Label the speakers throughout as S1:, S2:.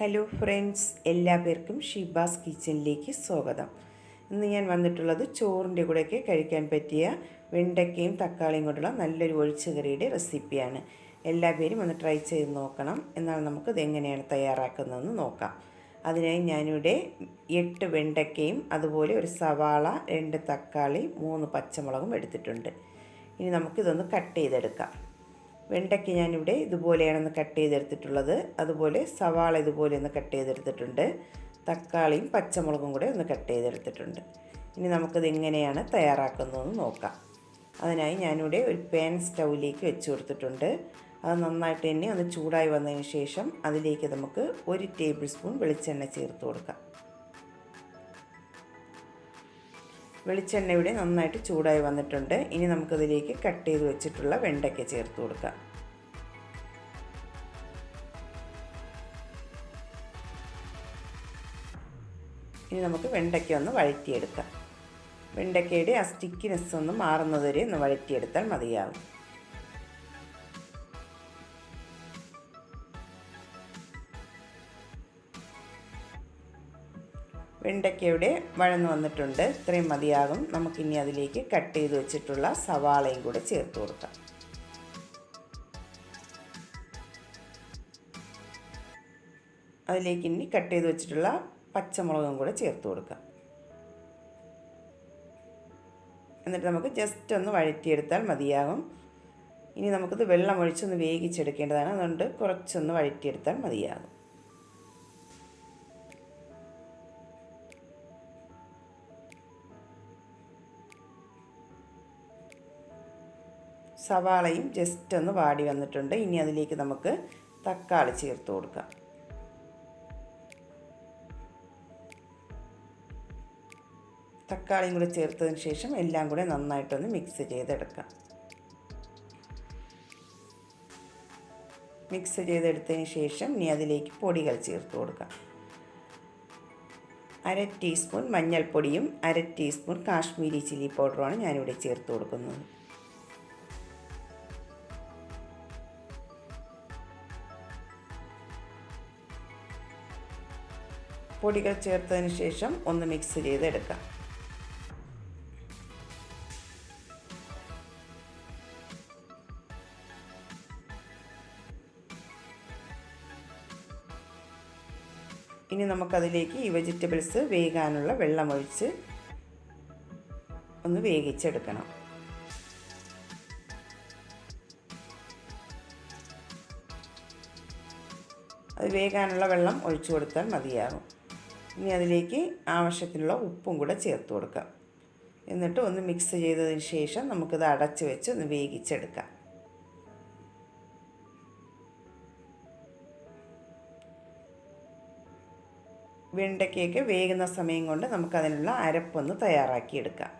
S1: Hello friends എല്ലാ പേർക്കും ഷിബാസ് കിച്ചണിലേക്ക് സ്വാഗതം. ഇന്ന് ഞാൻ വന്നിട്ടുള്ളത് ചോറിന്റെ കൂടെയൊക്കെ കഴിക്കാൻ പറ്റിയ വെണ്ടയ്ക്കയും തക്കാളിയും കൊണ്ടുള്ള നല്ലൊരു ഒഴിച്ചുകറിയുടെ റെസിപ്പിയാണ്. എല്ലാ പേരും ഒന്ന് ട്രൈ ചെയ്ത് നോക്കണം. എന്നാൽ നമുക്ക് ഇതെങ്ങനെയാണ് തയ്യാറാക്കുന്നതെന്ന് നോക്കാം. അതിനായി ഞാനിവിടെ എട്ട് വെണ്ടയ്ക്കയും അതുപോലെ ഒരു സവാള രണ്ട് തക്കാളി മൂന്ന് പച്ചമുളകും എടുത്തിട്ടുണ്ട്. ഇനി നമുക്കിതൊന്ന് കട്ട് ചെയ്തെടുക്കാം. വെണ്ടയ്ക്ക് ഞാനിവിടെ ഇതുപോലെയാണെന്ന് കട്ട് ചെയ്തെടുത്തിട്ടുള്ളത്. അതുപോലെ സവാള ഇതുപോലെ ഒന്ന് കട്ട് ചെയ്തെടുത്തിട്ടുണ്ട്. തക്കാളിയും പച്ചമുളകും കൂടെ ഒന്ന് കട്ട് ചെയ്തെടുത്തിട്ടുണ്ട്. ഇനി നമുക്കിത് എങ്ങനെയാണ് തയ്യാറാക്കുന്നതെന്ന് നോക്കാം. അതിനായി ഞാനിവിടെ ഒരു പാൻ സ്റ്റൗവിലേക്ക് വെച്ച് കൊടുത്തിട്ടുണ്ട്. അത് നന്നായിട്ട് തന്നെ ഒന്ന് ചൂടായി വന്നതിന് ശേഷം അതിലേക്ക് നമുക്ക് ഒരു ടേബിൾ സ്പൂൺ വെളിച്ചെണ്ണ ചേർത്ത് കൊടുക്കാം. വെളിച്ചെണ്ണ ഇവിടെ നന്നായിട്ട് ചൂടായി വന്നിട്ടുണ്ട്. ഇനി നമുക്കതിലേക്ക് കട്ട് ചെയ്ത് വെച്ചിട്ടുള്ള വെണ്ടയ്ക്ക ചേർത്ത് കൊടുക്കാം. ഇനി നമുക്ക് വെണ്ടയ്ക്ക ഒന്ന് വഴറ്റിയെടുക്കാം. വെണ്ടയ്ക്കയുടെ ആ സ്റ്റിക്കിനെസ് ഒന്ന് മാറുന്നതുവരെ ഒന്ന് വഴറ്റിയെടുത്താൽ മതിയാകും വെണ്ടയ്ക്കയുടെ വഴന്ന് വന്നിട്ടുണ്ട്. ഇത്രയും മതിയാകും. നമുക്കിനി അതിലേക്ക് കട്ട് ചെയ്ത് വെച്ചിട്ടുള്ള സവാളയും കൂടെ ചേർത്ത് കൊടുക്കാം. അതിലേക്ക് ഇനി കട്ട് ചെയ്ത് വെച്ചിട്ടുള്ള പച്ചമുളകും കൂടെ ചേർത്ത് കൊടുക്കാം. എന്നിട്ട് നമുക്ക് ജസ്റ്റ് ഒന്ന് വഴറ്റിയെടുത്താൽ മതിയാകും. ഇനി നമുക്കിത് വെള്ളം ഒഴിച്ചൊന്ന് വേവിച്ചെടുക്കേണ്ടതാണ്. അതുകൊണ്ട് കുറച്ചൊന്ന് വഴറ്റിയെടുത്താൽ മതിയാകും. സവാളയും ജസ്റ്റ് ഒന്ന് വാടി വന്നിട്ടുണ്ട്. ഇനി അതിലേക്ക് നമുക്ക് തക്കാളി ചേർത്ത് കൊടുക്കാം. തക്കാളിയും കൂടെ ചേർത്തതിന് ശേഷം എല്ലാം കൂടെ നന്നായിട്ടൊന്ന് മിക്സ് ചെയ്തെടുക്കാം. മിക്സ് ചെയ്തെടുത്തതിന് ശേഷം ഇനി അതിലേക്ക് പൊടികൾ ചേർത്ത് കൊടുക്കാം. അര ടീസ്പൂൺ മഞ്ഞൾപ്പൊടിയും അര ടീസ്പൂൺ കാശ്മീരി ചില്ലി പൗഡറുമാണ് ഞാനിവിടെ ചേർത്ത് കൊടുക്കുന്നത്. പൊടികൾ ചേർത്തതിന് ശേഷം ഒന്ന് മിക്സ് ചെയ്തെടുക്കാം. ഇനി നമുക്കതിലേക്ക് ഈ വെജിറ്റബിൾസ് വേകാനുള്ള വെള്ളമൊഴിച്ച് ഒന്ന് വേവിച്ചെടുക്കണം. അത് വേകാനുള്ള വെള്ളം ഒഴിച്ചു കൊടുത്താൽ മതിയാകും ഇനി അതിലേക്ക് ആവശ്യത്തിനുള്ള ഉപ്പും കൂടെ ചേർത്ത് കൊടുക്കുക എന്നിട്ട് ഒന്ന് മിക്സ് ചെയ്തതിന് ശേഷം നമുക്കിത് അടച്ച് വെച്ച് ഒന്ന് വേവിച്ചെടുക്കാം. വെണ്ടയ്ക്കൊക്കെ വേകുന്ന സമയം കൊണ്ട് നമുക്കതിനുള്ള അരപ്പൊന്ന് തയ്യാറാക്കിയെടുക്കാം.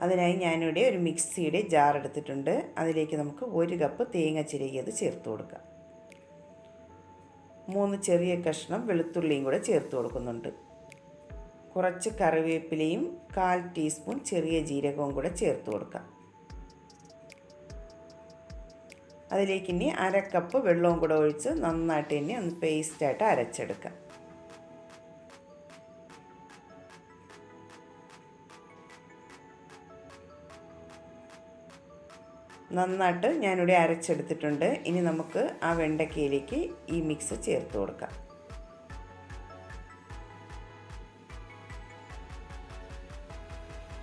S1: അതിനായി ഞാനിവിടെ ഒരു മിക്സിയുടെ ജാർ എടുത്തിട്ടുണ്ട്. അതിലേക്ക് നമുക്ക് ഒരു കപ്പ് തേങ്ങ ചിരകിയത് ചേർത്ത് കൊടുക്കാം. മൂന്ന് ചെറിയ കഷ്ണം വെളുത്തുള്ളിയും കൂടെ ചേർത്ത് കൊടുക്കുന്നുണ്ട്. കുറച്ച് കറിവേപ്പിലയും കാൽ ടീസ്പൂൺ ചെറിയ ജീരകവും കൂടെ ചേർത്ത് കൊടുക്കാം. അതിലേക്ക് ഇനി അര കപ്പ് വെള്ളവും കൂടെ ഒഴിച്ച് നന്നായിട്ട് ഇനി ഒന്ന് പേസ്റ്റായിട്ട് അരച്ചെടുക്കാം. നന്നായിട്ട് ഞാനിവിടെ അരച്ചെടുത്തിട്ടുണ്ട്. ഇനി നമുക്ക് ആ വെണ്ടയ്ക്കയിലേക്ക് ഈ മിക്സ് ചേർത്ത് കൊടുക്കാം.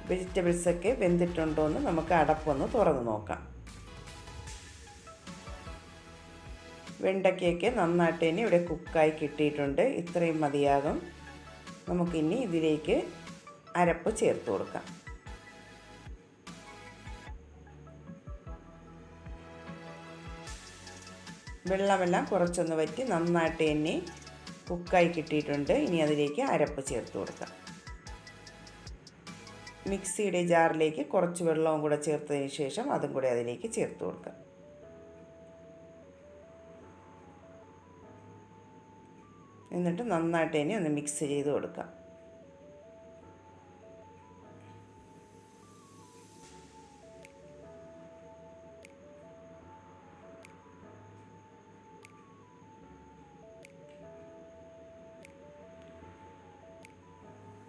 S1: വെജിറ്റബിൾസൊക്കെ വെന്തിട്ടുണ്ടോ എന്ന് നമുക്ക് അടപ്പൊന്ന് തുറന്ന് നോക്കാം. വെണ്ടയ്ക്കയൊക്കെ നന്നായിട്ട് തന്നെ ഇവിടെ കുക്കായി കിട്ടിയിട്ടുണ്ട്. ഇത്രയും മതിയാകും. നമുക്കിനി ഇതിലേക്ക് അരപ്പ് ചേർത്ത് കൊടുക്കാം. വെള്ളമെല്ലാം കുറച്ചൊന്ന് വറ്റി നന്നായിട്ട് തന്നെ കുക്കായി കിട്ടിയിട്ടുണ്ട്. ഇനി അതിലേക്ക് അരപ്പ് ചേർത്ത് കൊടുക്കാം. മിക്സിയുടെ ജാറിലേക്ക് കുറച്ച് വെള്ളവും കൂടെ ചേർത്തതിന് ശേഷം അതും കൂടെ അതിലേക്ക് ചേർത്ത് കൊടുക്കാം. എന്നിട്ട് നന്നായിട്ട് തന്നെ ഒന്ന് മിക്സ് ചെയ്ത് കൊടുക്കാം.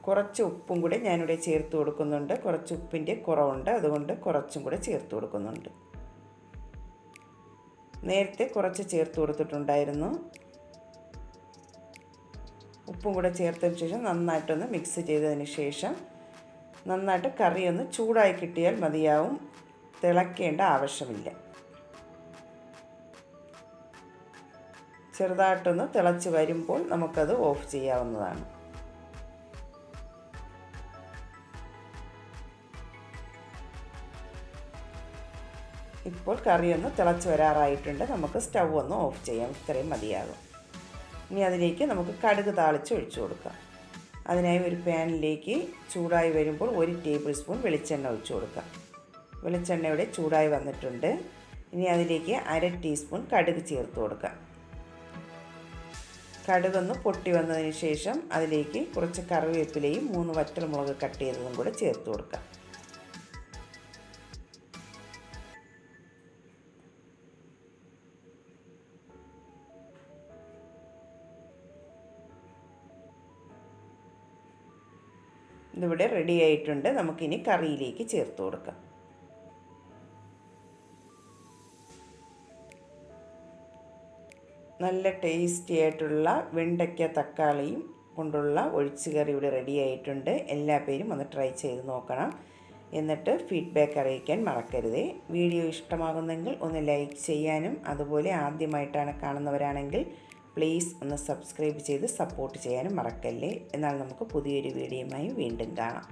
S1: കുറച്ച് ഉപ്പും കൂടെ ഞാനിവിടെ ചേർത്ത് കൊടുക്കുന്നുണ്ട്. കുറച്ച് ഉപ്പിന്റെ കുറവുണ്ട്. അതുകൊണ്ട് കുറച്ചും കൂടെ ചേർത്ത് കൊടുക്കുന്നുണ്ട്. നേരത്തെ കുറച്ച് ചേർത്ത് കൊടുത്തിട്ടുണ്ടായിരുന്നു. ഉപ്പും കൂടെ ചേർത്തതിന് ശേഷം നന്നായിട്ടൊന്ന് മിക്സ് ചെയ്തതിന് ശേഷം നന്നായിട്ട് കറി ഒന്ന് ചൂടായി കിട്ടിയാൽ മതിയാവും. തിളക്കേണ്ട ആവശ്യമില്ല. ചെറുതായിട്ടൊന്ന് തിളച്ച് വരുമ്പോൾ നമുക്കത് ഓഫ് ചെയ്യാവുന്നതാണ്. ഇപ്പോൾ കറി ഒന്ന് തിളച്ച് വരാറായിട്ടുണ്ട്. നമുക്ക് സ്റ്റൗ ഒന്ന് ഓഫ് ചെയ്യാം. ഇത്രയും മതിയാകും. ഇനി അതിലേക്ക് നമുക്ക് കടുക് താളിച്ച് ഒഴിച്ചു കൊടുക്കാം. അതിനായി ഒരു പാനിലേക്ക് ചൂടായി വരുമ്പോൾ ഒരു ടേബിൾ സ്പൂൺ വെളിച്ചെണ്ണ ഒഴിച്ചു കൊടുക്കാം. വെളിച്ചെണ്ണ ഇവിടെ ചൂടായി വന്നിട്ടുണ്ട്. ഇനി അതിലേക്ക് അര ടീസ്പൂൺ കടുക് ചേർത്ത് കൊടുക്കാം. കടുകൊന്ന് പൊട്ടി വന്നതിന് ശേഷം അതിലേക്ക് കുറച്ച് കറിവേപ്പിലയും മൂന്ന് വറ്റൽമുളക് കട്ട് ചെയ്തതും കൂടെ ചേർത്ത് കൊടുക്കാം. ഇതിവിടെ റെഡി ആയിട്ടുണ്ട്. നമുക്കിനി കറിയിലേക്ക് ചേർത്ത് കൊടുക്കാം. നല്ല ടേസ്റ്റി ആയിട്ടുള്ള വെണ്ടയ്ക്ക തക്കാളിയും കൊണ്ടുള്ള ഒഴിച്ചുകറി ഇവിടെ റെഡി ആയിട്ടുണ്ട്. എല്ലാ പേരും ഒന്ന് ട്രൈ ചെയ്ത് നോക്കണം. എന്നിട്ട് ഫീഡ്ബാക്ക് അറിയിക്കാൻ മറക്കരുതേ. വീഡിയോ ഇഷ്ടമാകുന്നെങ്കിൽ ഒന്ന് ലൈക്ക് ചെയ്യാനും അതുപോലെ ആദ്യമായിട്ടാണ് കാണുന്നവരാണെങ്കിൽ പ്ലീസ് ഒന്ന് സബ്സ്ക്രൈബ് ചെയ്ത് സപ്പോർട്ട് ചെയ്യാനും മറക്കല്ലേ. എന്നാൽ നമുക്ക് പുതിയൊരു വീഡിയോയുമായി വീണ്ടും കാണാം.